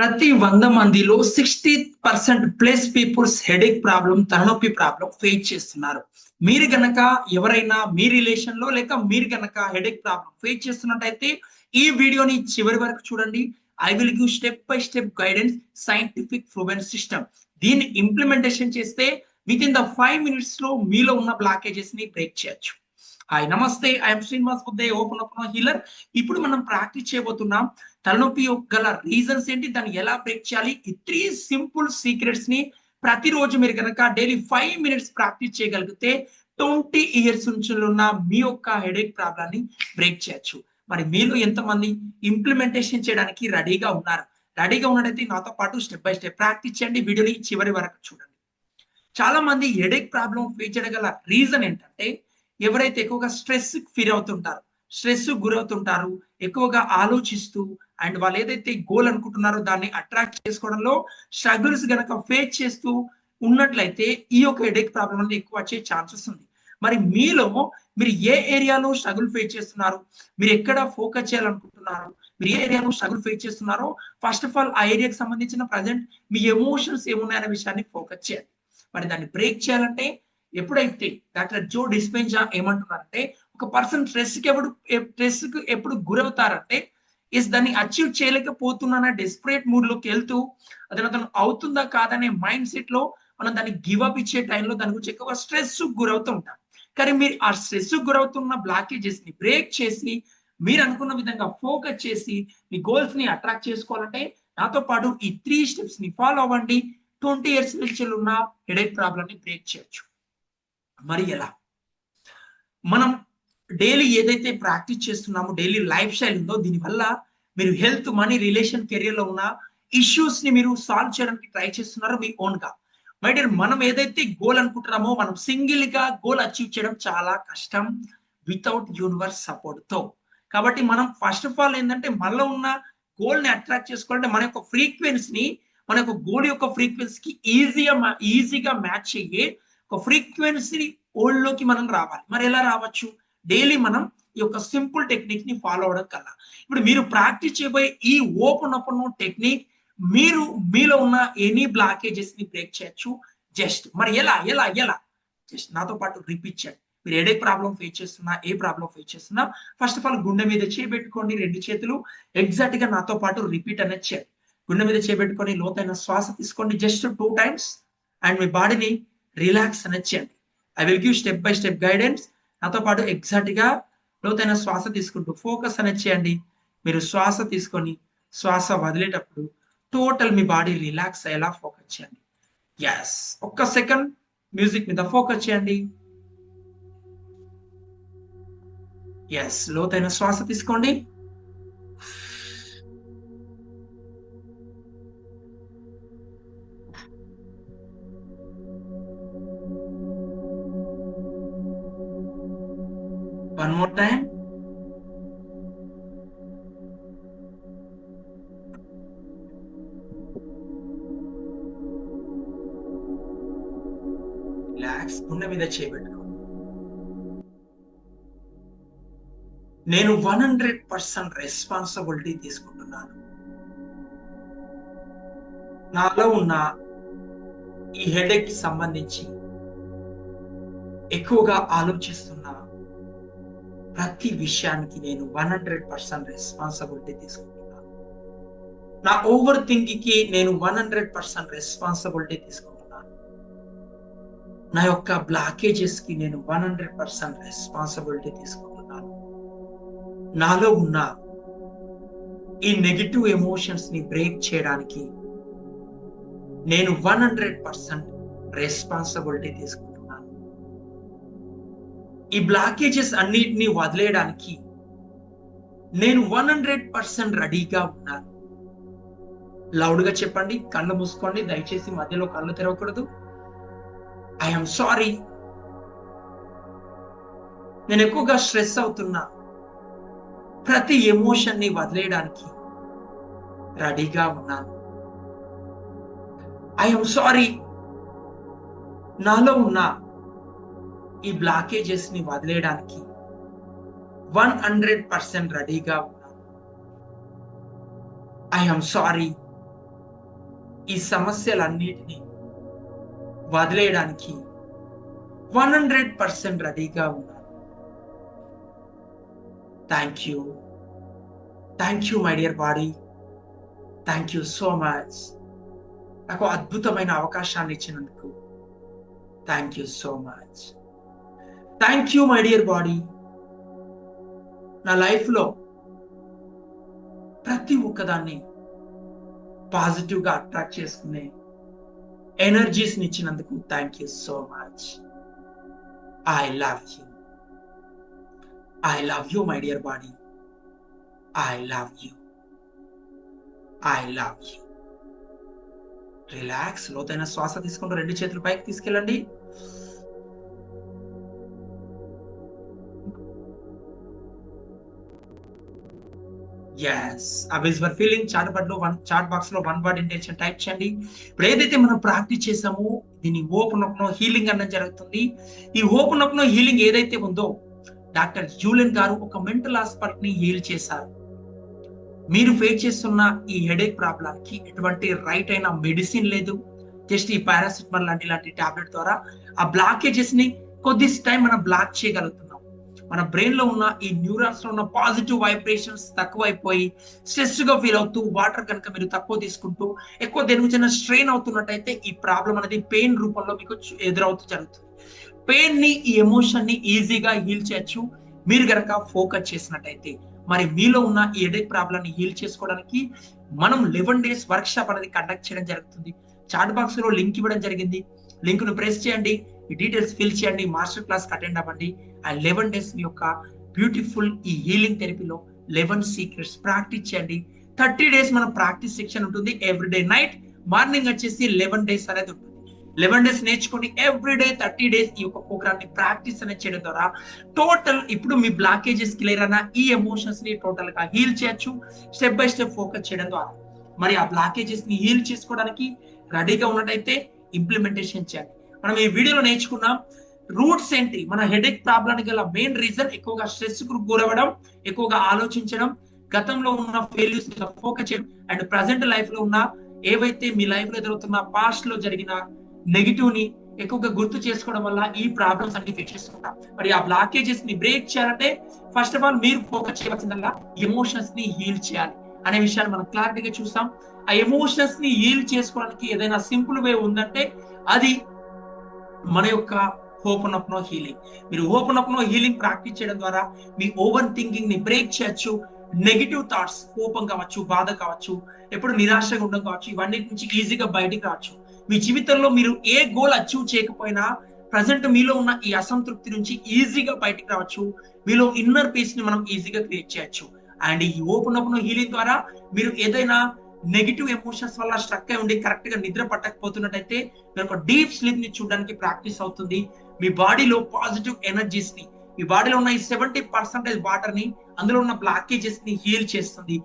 ప్రతి వంద మందిలో sixty percent plus peoples headache problem తలనొప్పి ప్రాబ్లం ఫేస్ చేస్తున్నారు. మీరు గనక ఎవరైనా మీ రిలేషన్లో లేక మీరు గనక హెడేక్ ప్రాబ్లం ఫేస్ చేస్తున్నట్టయితే ఈ వీడియోని చివరి వరకు చూడండి. I will give step by step guidance scientific proven system దీన్ని ఇంప్లిమెంటేషన్ చేస్తే విత్ ఇన్ ద ఫైవ్ మినిట్స్లో మీలో ఉన్న బ్లాకేజెస్ని బ్రేక్ చేయొచ్చు. హాయ్ నమస్తే. I'm Srinivas Buddhe open open healer ఇప్పుడు మనం ప్రాక్టీస్ చేయబోతున్నాం. తలనొప్పి గల రీజన్స్ ఏంటి? దాన్ని ఎలా బ్రేక్ చేయాలి? ఈ త్రీ సింపుల్ సీక్రెట్స్ని ప్రతిరోజు మీరు కనుక డైలీ ఫైవ్ మినిట్స్ ప్రాక్టీస్ చేయగలిగితే ట్వంటీ ఇయర్స్ నుంచి ఉన్న మీ యొక్క హెడేక్ ప్రాబ్లాన్ని బ్రేక్ చేయొచ్చు. మరి మీలో ఎంతమంది ఇంప్లిమెంటేషన్ చేయడానికి రెడీగా ఉన్నారు? రెడీగా ఉన్నట్టయితే నాతో పాటు స్టెప్ బై స్టెప్ ప్రాక్టీస్ చేయండి. వీడియోని చివరి వరకు చూడండి. చాలా మంది హెడేక్ ప్రాబ్లం ఫేస్ చేయగల రీజన్ ఏంటంటే ఎవరైతే ఎక్కువగా స్ట్రెస్ ఫీల్ అవుతుంటారు స్ట్రెస్ గురవుతుంటారు ఎక్కువగా ఆలోచిస్తూ అండ్ వాళ్ళు ఏదైతే గోల్ అనుకుంటున్నారో దాన్ని అట్రాక్ట్ చేసుకోవడంలో స్ట్రగుల్స్ గనక ఫేస్ చేస్తూ ఉన్నట్లయితే ఈ యొక్క హెడేక్ ప్రాబ్లం అనేది ఎక్కువ వచ్చే ఛాన్సెస్ ఉంది. మరి మీలో మీరు ఏ ఏరియాలో స్ట్రగుల్ ఫేస్ చేస్తున్నారు? మీరు ఎక్కడ ఫోకస్ చేయాలనుకుంటున్నారు? మీరు ఏ ఏరియాలో స్ట్రగుల్ ఫేస్ చేస్తున్నారో? ఫస్ట్ ఆఫ్ ఆల్ ఆ ఏరియాకి సంబంధించిన ప్రజెంట్ మీ ఎమోషన్స్ ఏమున్నాయనే విషయాన్ని ఫోకస్ చేయాలి. మరి దాన్ని బ్రేక్ చేయాలంటే ఎప్పుడైతే డాక్టర్ జో డిస్పెన్జా ఏమంటున్నారంటే ఒక పర్సన్ స్ట్రెస్కి ఎప్పుడు స్ట్రెస్కి ఎప్పుడు గురవుతారంటే ఇస్ దాన్ని అచీవ్ చేయలేకపోతున్నాన డెస్పరేట్ మూడ్లోకి వెళ్తూ అతను అతను అవుతుందా కాదనే మైండ్ సెట్లో మనం దాన్ని గివ్ అప్ ఇచ్చే టైంలో దాని గురించి ఎక్కువ స్ట్రెస్ గురవుతూ ఉంటాం. కానీ మీరు ఆ స్ట్రెస్ గురవుతున్న బ్లాకేజెస్ని బ్రేక్ చేసి మీరు అనుకున్న విధంగా ఫోకస్ చేసి మీ గోల్స్ని అట్రాక్ట్ చేసుకోవాలంటే నాతో పాటు ఈ త్రీ స్టెప్స్ని ఫాలో అవ్వండి. ట్వంటీ ఇయర్స్ నుంచి ఉన్న హెడేక్ ప్రాబ్లమ్ని బ్రేక్ చేయొచ్చు. మరి ఎలా? మనం డైలీ ఏదైతే ప్రాక్టీస్ చేస్తున్నామో డైలీ లైఫ్ స్టైల్ ఉందో దీనివల్ల మీరు హెల్త్ మనీ రిలేషన్ కెరియర్లో ఉన్న ఇష్యూస్ని మీరు సాల్వ్ చేయడానికి ట్రై చేస్తున్నారో మీ ఓన్గా. మై డియర్ మనం ఏదైతే గోల్ అనుకుంటున్నామో మనం సింగిల్గా గోల్ అచీవ్ చేయడం చాలా కష్టం వితౌట్ యూనివర్స్ సపోర్ట్తో. కాబట్టి మనం ఫస్ట్ ఆఫ్ ఆల్ ఏంటంటే మనలో ఉన్న గోల్ని అట్రాక్ట్ చేసుకోవాలంటే మన యొక్క ఫ్రీక్వెన్సీని మన యొక్క గోల్ యొక్క ఫ్రీక్వెన్సీకి ఈజీగా ఈజీగా మ్యాచ్ అయ్యే ఒక ఫ్రీక్వెన్సీ ఓల్డ్లోకి మనం రావాలి. మరి ఎలా రావచ్చు? డైలీ మనం ఈ యొక్క సింపుల్ టెక్నిక్ని ఫాలో అవడం కల్లా. ఇప్పుడు మీరు ప్రాక్టీస్ చేయబోయే ఈ ఓపెన్ ఓపెన్ టెక్నిక్ మీరు మీలో ఉన్న ఎనీ బ్లాకేజెస్ని బ్రేక్ చేయొచ్చు. జస్ట్ మరి ఎలా ఎలా ఎలా? జస్ట్ నాతో పాటు రిపీట్ చేయండి. మీరు ఏడే ప్రాబ్లం ఫేస్ చేస్తున్నా ఏ ప్రాబ్లం ఫేస్ చేస్తున్నా ఫస్ట్ ఆఫ్ ఆల్ గుండె మీద చేపెట్టుకోండి రెండు చేతులు. ఎగ్జాక్ట్గా నాతో పాటు రిపీట్ అనేది చేయండి. గుండె మీద చేపెట్టుకొని లోతైన శ్వాస తీసుకోండి. Just two times. అండ్ మీ బాడీని రిలాక్స్ అనేది చేయండి I will give step by step guidance. నాతో పాటు ఎగ్జాక్ట్గా లోతైన శ్వాస తీసుకుంటూ ఫోకస్ అనేది చేయండి. మీరు శ్వాస తీసుకొని శ్వాస వదిలేటప్పుడు టోటల్ మీ బాడీ రిలాక్స్ అయ్యేలా ఫోకస్ చేయండి. ఎస్ ఒక్క సెకండ్ మ్యూజిక్ మీద ఫోకస్ చేయండి. ఎస్ లోతైన శ్వాస తీసుకోండి. రిలాక్స్ ఉన్న మీద చేయబెట్టుకో నేను వన్ హండ్రెడ్ పర్సెంట్ రెస్పాన్సిబిలిటీ తీసుకుంటున్నాను. నాలో ఉన్న ఈ హెడేక్కి సంబంధించి ఎక్కువగా ఆలోచిస్తున్న ప్రతి విషయానికి నేను వన్ హండ్రెడ్ పర్సెంట్ రెస్పాన్సిబిలిటీ తీసుకుంటున్నాను. నా ఓవర్ థింకింగ్కి నేను వన్ హండ్రెడ్ పర్సెంట్ రెస్పాన్సిబిలిటీ తీసుకుంటున్నాను. నా యొక్క బ్లాకేజెస్కి నేను వన్ హండ్రెడ్ పర్సెంట్ రెస్పాన్సిబిలిటీ తీసుకుంటున్నాను. నాలో ఉన్న ఈ నెగిటివ్ ఎమోషన్స్ని బ్రేక్ చేయడానికి నేను వన్ హండ్రెడ్ పర్సెంట్ రెస్పాన్సిబిలిటీ తీసుకుంటున్నాను. ఈ బ్లాకేజెస్ అన్నిటినీ వదిలేయడానికి నేను వన్ హండ్రెడ్ పర్సెంట్ రెడీగా ఉన్నాను. లౌడ్గా చెప్పండి కళ్ళు మూసుకోండి దయచేసి మధ్యలో కళ్ళు తెరవకూడదు. ఐఎమ్ సారీ నేను ఎక్కువగా స్ట్రెస్ అవుతున్నా. ప్రతి ఎమోషన్ని వదిలేయడానికి రెడీగా ఉన్నాను. ఐఎమ్ సారీ నాలో ఉన్న ఈ బ్లాకేజెస్ని వదిలేయడానికి వన్ హండ్రెడ్ పర్సెంట్ రెడీగా ఉన్నాను. ఐఎమ్ సారీ ఈ సమస్యలన్నిటినీ వదిలేయడానికి వన్ హండ్రెడ్ పర్సెంట్ రెడీగా ఉన్నాను thank you thank you my dear body thank you so much నాకు అద్భుతమైన అవకాశాన్ని ఇచ్చినందుకు. Thank you so much thank you my dear body నా లైఫ్లో ప్రతి ఒక్కదాన్ని పాజిటివ్గా అట్రాక్ట్ చేసుకునే ఎనర్జీస్ని ఇచ్చినందుకు thank you so much I love you I love you my dear body I love you I love you relax లోతైన శ్వాస తీసుకుంటూ రెండు చేతులు పైకి తీసుకెళ్ళండి ఎస్ అవేజ్ వర్ ఫీలింగ్ చాట్ బడ్లో వన్ చాట్ బాక్స్లో వన్ వర్డ్ ఇంటెన్షన్ టైప్ చేయండి. ఇప్పుడు ఏదైతే మనం ప్రాక్టీస్ చేసామో దీన్ని ఓపెన్ అప్ నో హీలింగ్ అన్నది జరుగుతుంది. ఈ ఓపెన్ అప్ నో హీలింగ్ ఏదైతే ఉందో డాక్టర్ జూలియన్ గారు ఒక మెంటల్ హాస్పిటల్ని హీల్ చేశారు. మీరు ఫేస్ చేస్తున్న ఈ హెడేక్ ప్రాబ్లంకి ఎటువంటి రైట్ అయిన మెడిసిన్ లేదు. జస్ట్ ఈ పారాసిటమాల్ లాంటి లాంటి టాబ్లెట్ ద్వారా ఆ బ్లాకేజెస్ని కొద్ది టైం మనం బ్లాక్ చేయగలుగుతున్నాం. మన బ్రెయిన్లో ఉన్న ఈ న్యూరాన్స్లో ఉన్న పాజిటివ్ వైబ్రేషన్స్ తక్కువైపోయి స్ట్రెస్గా ఫీల్ అవుతూ వాటర్ కనుక మీరు తక్కువ తీసుకుంటూ ఎక్కువ దేని గురించి స్ట్రెయిన్ అవుతున్నట్టయితే ఈ ప్రాబ్లం అనేది పెయిన్ రూపంలో మీకు ఎదురవుతూ జరుగుతుంది. పెయిన్ని ఈ ఎమోషన్ని ఈజీగా హీల్ చేయొచ్చు. మీరు గనక ఫోకస్ చేసినట్టయితే మరి మీలో ఉన్న ఈ ఎడెక్ ప్రాబ్లం ని హీల్ చేసుకోవడానికి మనం లెవెన్ డేస్ వర్క్ షాప్ అనేది కండక్ట్ చేయడం జరుగుతుంది. చాట్ బాక్స్లో లింక్ ఇవ్వడం జరిగింది. లింక్ను ప్రెస్ చేయండి. ఈ డీటెయిల్స్ ఫిల్ చేయండి మాస్టర్ క్లాస్ అటెండ్ అవ్వండి. అండ్ లెవెన్ డేస్ మీ యొక్క బ్యూటిఫుల్ ఈ హీలింగ్ థెరపీలో లెవెన్ సీక్రెట్స్ ప్రాక్టీస్ చేయండి. థర్టీ డేస్ మన ప్రాక్టీస్ సెక్షన్ ఉంటుంది ఎవ్రీడే నైట్ మార్నింగ్ వచ్చేసి లెవెన్ డేస్ అనేది ఉంటుంది. లెవెన్ డేస్ నేర్చుకొని ఎవ్రీ డే థర్టీ డేస్ ఈ యొక్క ప్రోగ్రామ్ని ప్రాక్టీస్ అనేది చేయడం ద్వారా టోటల్ ఇప్పుడు మీ బ్లాకేజెస్ క్లియర్ అన్న ఈ ఎమోషన్స్ని టోటల్గా హీల్ చేయొచ్చు స్టెప్ బై స్టెప్ ఫోకస్ చేయడం ద్వారా. మరి ఆ బ్లాకేజెస్ని హీల్ చేసుకోవడానికి రెడీగా ఉన్నట్టయితే ఇంప్లిమెంటేషన్ చేయాలి మనం ఈ వీడియోలో నేర్చుకున్నాం రూట్స్ ఏంటి? మన హెడేక్ ప్రాబ్లం గల మెయిన్ రీజన్ ఎక్కువగా స్ట్రెస్కు గురవడం ఎక్కువగా ఆలోచించడం గతంలో ఉన్న ఫెయిల్యూర్స్ ఫోకస్ చేయడం అండ్ ప్రజెంట్ లైఫ్లో ఉన్న ఏవైతే మీ లైఫ్లో ఎదురవుతున్న పాస్ట్లో జరిగిన నెగిటివ్ని ఎక్కువగా గుర్తు చేసుకోవడం వల్ల ఈ ప్రాబ్లమ్స్ అన్ని ఫిక్స్ చేసుకుంటాం. మరి ఆ బ్లాకేజెస్ని బ్రేక్ చేయాలంటే ఫస్ట్ ఆఫ్ ఆల్ మీరు ఫోకస్ చేయవలసిందల్లా ఎమోషన్స్ని హీల్ చేయాలి అనే విషయాన్ని మనం క్లారిటీగా చూస్తాం. ఆ ఎమోషన్స్ని హీల్ చేసుకోవడానికి ఏదైనా సింపుల్ వే ఉందంటే అది మన యొక్క ఓపెన్ అప్ నో హీలింగ్ మీరు open up no healing practice చేయడం ద్వారా మీ ఓవర్ థింకింగ్ని బ్రేక్ చేయొచ్చు నెగిటివ్ థాట్స్ కోపం కావచ్చు బాధ కావచ్చు ఎప్పుడు నిరాశగా ఉండడం కావచ్చు ఇవన్నీ నుంచి ఈజీగా బయటికి రావచ్చు. మీ జీవితంలో మీరు ఏ గోల్ అచీవ్ చేయకపోయినా ప్రజెంట్ మీలో ఉన్న ఈ అసంతృప్తి నుంచి ఈజీగా బయటికి రావచ్చు. మీలో ఇన్నర్ పీస్ని మనం ఈజీగా క్రియేట్ చేయొచ్చు. అండ్ ఈ ఓపెన్ అప్ హీలింగ్ ద్వారా మీరు ఏదైనా నెగిటివ్ ఎమోషన్స్ వల్ల స్ట్రక్ అయి ఉండి కరెక్ట్గా నిద్ర పట్టకపోతున్నట్టయితే మీరు ఒక డీప్ స్లీప్ని చూడడానికి ప్రాక్టీస్ అవుతుంది. మీ బాడీలో పాజిటివ్ ఎనర్జీస్ని మీ బాడీలో ఉన్న ఈ సెవెంటీ పర్సెంటేజ్ వాటర్ని అందులో ఉన్న బ్లాకేజెస్ని హీల్ చేస్తుంది.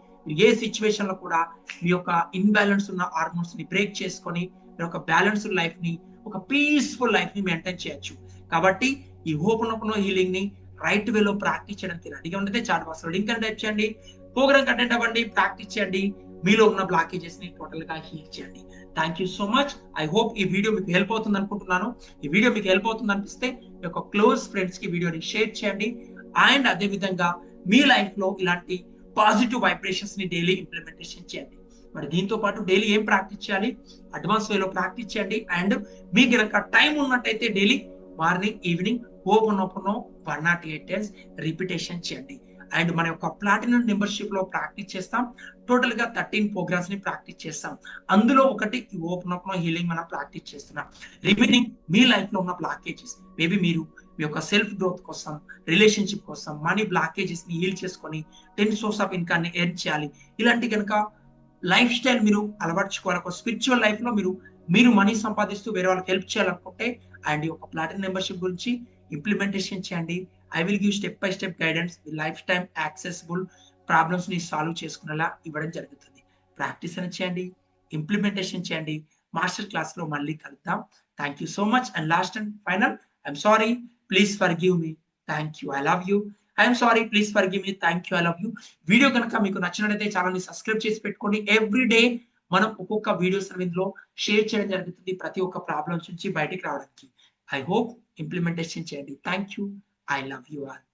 ఏ సిచ్యువేషన్లో కూడా మీ యొక్క ఇన్బ్యాలెన్స్ ఉన్న హార్మోన్స్ని బ్రేక్ చేసుకొని మీ యొక్క బ్యాలెన్స్డ్ లైఫ్ని ఒక పీస్ఫుల్ లైఫ్ని మెయింటైన్ చేయొచ్చు. కాబట్టి ఈ ఓపెన్ ఓపెన్ హీలింగ్ని రైట్ వేలో ప్రాక్టీస్ చేయడానికి రెడీగా ఉంటే చాట్ బాక్స్ లింక్ అని టైప్ చేయండి. ప్రోగ్రామ్ కంటెంట్ అవ్వండి ప్రాక్టీస్ చేయండి. మీలో ఉన్న బ్లాకేజెస్ని టోటల్గా హీల్ చేయండి. Thank you so much I hope ఈ వీడియో మీకు హెల్ప్ అవుతుంది అనుకుంటున్నాను. ఈ వీడియో మీకు హెల్ప్ అవుతుంది అనిపిస్తే మీ యొక్క క్లోజ్ ఫ్రెండ్స్కి వీడియోని షేర్ చేయండి. అండ్ అదే విధంగా మీ లైఫ్లో ఇలాంటి పాజిటివ్ వైబ్రేషన్స్ని డైలీ ఇంప్లిమెంటేషన్ చేయండి. మరి దీంతో పాటు డైలీ ఏం ప్రాక్టీస్ చేయాలి? అడ్వాన్స్ వేలో ప్రాక్టీస్ చేయండి. అండ్ మీకు కనుక టైం ఉన్నట్టయితే daily morning evening open open one not eight days repetition చేయండి. అండ్ మన యొక్క ప్లాటినం మెంబర్షిప్లో ప్రాక్టీస్ చేస్తాం. టోటల్గా థర్టీన్ ప్రోగ్రామ్స్ని ప్రాక్టీస్ చేస్తాం. అందులో ఒకటి ఓపెన్ అప్ హీలింగ్ మనం ప్రాక్టీస్ చేస్తున్నాం. రిమైనింగ్ మీ లైఫ్లో ఉన్న బ్లాకేజెస్ మేబీ మీరు మీ యొక్క సెల్ఫ్ గ్రోత్ కోసం రిలేషన్షిప్ కోసం మనీ బ్లాకేజెస్ని హీల్ చేసుకొని టెన్ సోర్స్ ఆఫ్ ఇన్కమ్ని ఎర్న్ చేయాలి. ఇలాంటి కనుక లైఫ్ స్టైల్ మీరు అలవర్చుకోవాలి. ఒక స్పిరిచువల్ లైఫ్లో మీరు మీరు మనీ సంపాదిస్తూ వేరే వాళ్ళకి హెల్ప్ చేయాలనుకుంటే అండ్ ఈ యొక్క ప్లాటినం మెంబర్షిప్ గురించి ఇంప్లిమెంటేషన్ చేయండి. I will give step by step guidance life time accessible ప్రాబ్లమ్స్ని సాల్వ్ చేసుకునేలా ఇవ్వడం జరుగుతుంది. ప్రాక్టీస్ అని చేయండి ఇంప్లిమెంటేషన్ చేయండి. మాస్టర్ క్లాస్లో మళ్ళీ కలుద్దాం. Thank you so much and last and final I'm sorry please forgive me thank you I love you I'm sorry please forgive me thank you I love you video కనుక మీకు నచ్చినట్లయితే ఛానల్ని subscribe చేసి పెట్టుకోండి. Every day మనం ఒక్కొక్క videos ఇందులో share చేయడం జరుగుతుంది. ప్రతి ఒక్క ప్రాబ్లమ్స్ నుంచి బయటికి రావడానికి. ఐ హోప్ ఇంప్లిమెంటేషన్ చేయండి. Thank you I love you all